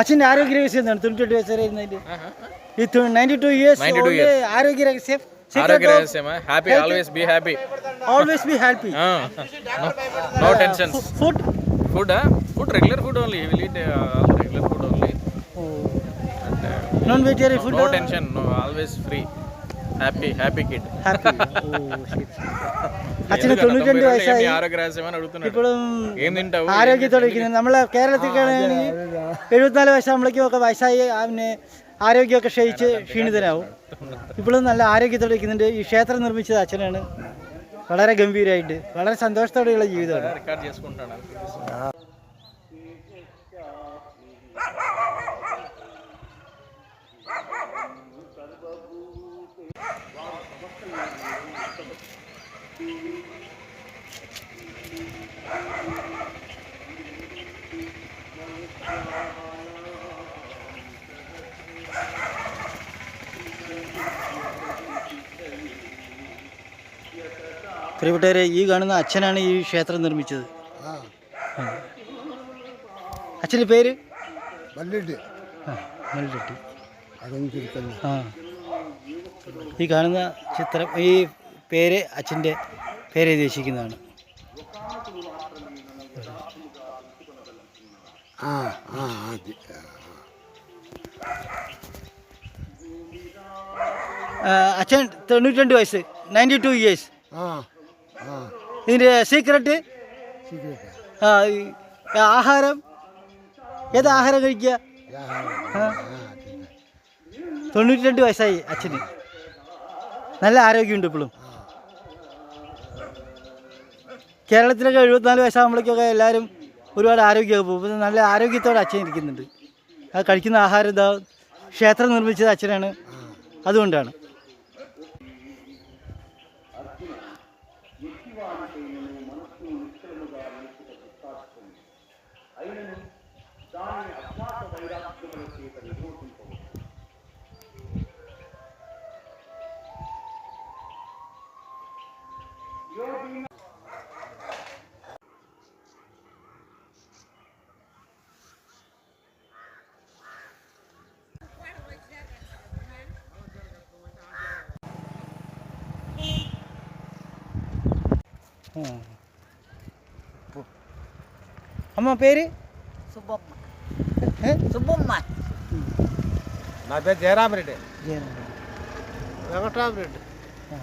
ಅಚ್ಚಿನ ಆರೋಗ್ಯ ರಕ್ಷೆ ನಾನು ತುಂಬ ಟು ಇಯರ್ಸ್ ಇದ್ ನೈಂಟಿ ಇದು ನೈಂಟಿ ಟು ಇಯರ್ಸ್ ಆರೋಗ್ಯ ರಕ್ಷೆ ಸೇಫ್ ಆರೋಗ್ಯ ರಕ್ಷೆ happy always be happy always be happy no tension food food food regular food only will eat regular food only non vegetarian food no tension always free free happy happy kid happy അച്ഛന് തൊണ്ണൂറ്റെട്ട് വയസ്സായി ఆరోగ్య రహస్యం అని అడుగుతున్నాడు ഇപ്പോഴും ఏం తింటావు ആരോഗ്യത്തോടെ ഇരിക്കുന്നത് നമ്മളെ കേരളത്തിലാണെങ്കിൽ എഴുപത്തിനാല് വയസ്സാകുമ്പോഴേക്കും ഒക്കെ വയസ്സായി പിന്നെ ആരോഗ്യമൊക്കെ ക്ഷയിച്ച് ക്ഷീണിതനാവും ഇപ്പോഴും നല്ല ആരോഗ്യത്തോടെ ഇരിക്കുന്നുണ്ട് ഈ ക്ഷേത്രം നിർമ്മിച്ചത് അച്ഛനാണ് വളരെ ഗംഭീരമായിട്ട് വളരെ സന്തോഷത്തോടെയുള്ള ജീവിതമാണ് പ്രിയപ്പെട്ടവരെ ഈ കാണുന്ന അച്ഛനാണ് ഈ ക്ഷേത്രം നിർമ്മിച്ചത്. അച്ഛന്റെ പേര്? ആ, ഈ കാണുന്ന ചിത്രം ഈ പേര് അച്ഛന്റെ പേര് ഉദ്ദേശിക്കുന്നതാണ്. ആ ആ അച്ഛൻ തൊണ്ണൂറ്റി രണ്ട് വയസ്സ് നയന്റി ടു ഇയേഴ്സ് ആ. ഇതിന്റെ സീക്രട്ട് ആ, ആഹാരം? ഏത് ആഹാരം കഴിക്കുക. തൊണ്ണൂറ്റി രണ്ട് വയസ്സായി അച്ഛന്. നല്ല ആരോഗ്യമുണ്ട് ഇപ്പോഴും. കേരളത്തിലൊക്കെ എഴുപത്തിനാല് വയസ്സാകുമ്പോഴേക്കൊക്കെ എല്ലാവരും ഒരുപാട് ആരോഗ്യമൊക്കെ പോകും. നല്ല ആരോഗ്യത്തോടെ അച്ഛൻ ഇരിക്കുന്നുണ്ട്. ആ കഴിക്കുന്ന ആഹാരം ക്ഷേത്രം നിർമ്മിച്ചത് അച്ഛനാണ്. അതുകൊണ്ടാണ്. జీవాంశమును మనస్సు నిశ్చలముగా నిలిచిట దుఃఖాస్తుంది అయినను దాని అభ్యాస వైరాగ్యముల చేత నిరూపించ అమ్మ పేరు సుబ్బమ్మ? సుబ్బమ్మ నా పేరు జయరామరెడ్డి జయరామ్. వెంకటరామరెడ్డి ఆ.